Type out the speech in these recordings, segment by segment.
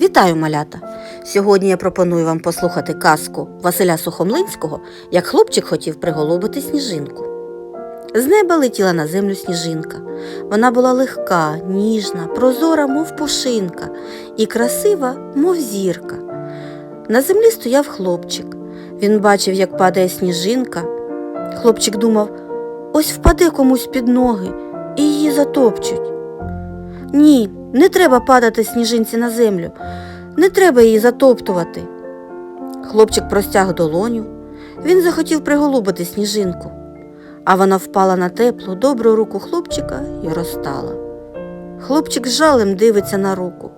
Вітаю, малята! Сьогодні я пропоную вам послухати казку Василя Сухомлинського, як хлопчик хотів приголубити сніжинку. З неба летіла на землю сніжинка. Вона була легка, ніжна, прозора, мов пушинка, і красива, мов зірка. На землі стояв хлопчик. Він бачив, як падає сніжинка. Хлопчик думав, ось впаде комусь під ноги і її затопчуть. Ні, не треба падати сніжинці на землю, не треба її затоптувати. Хлопчик простяг долоню, він захотів приголубити сніжинку, а вона впала на теплу, добру руку хлопчика і розтала. Хлопчик з жалем дивиться на руку.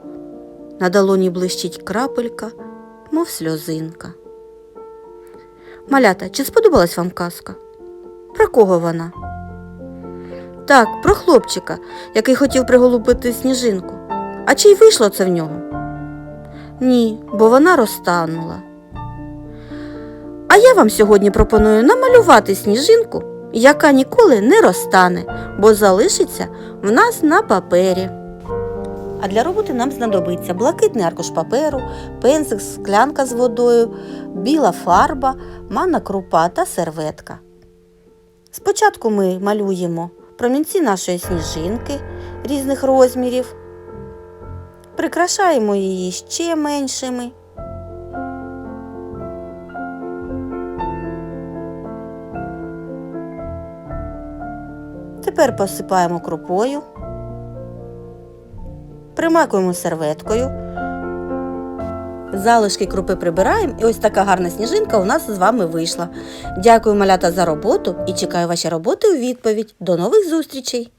На долоні блищить крапелька, мов сльозинка. Малята, чи сподобалась вам казка? Про кого вона? Так, про хлопчика, який хотів приголубити сніжинку. А чи й вийшло це в нього? Ні, бо вона розтанула. А я вам сьогодні пропоную намалювати сніжинку, яка ніколи не розтане, бо залишиться в нас на папері. А для роботи нам знадобиться блакитний аркуш паперу, пензик, склянка з водою, біла фарба, манна крупа та серветка. Спочатку ми малюємо промінці нашої сніжинки різних розмірів, прикрашаємо її ще меншими. Тепер посипаємо крупою, примакуємо серветкою. Залишки крупи прибираємо, і ось така гарна сніжинка у нас з вами вийшла. Дякую, малята, за роботу і чекаю ваші роботи у відповідь. До нових зустрічей!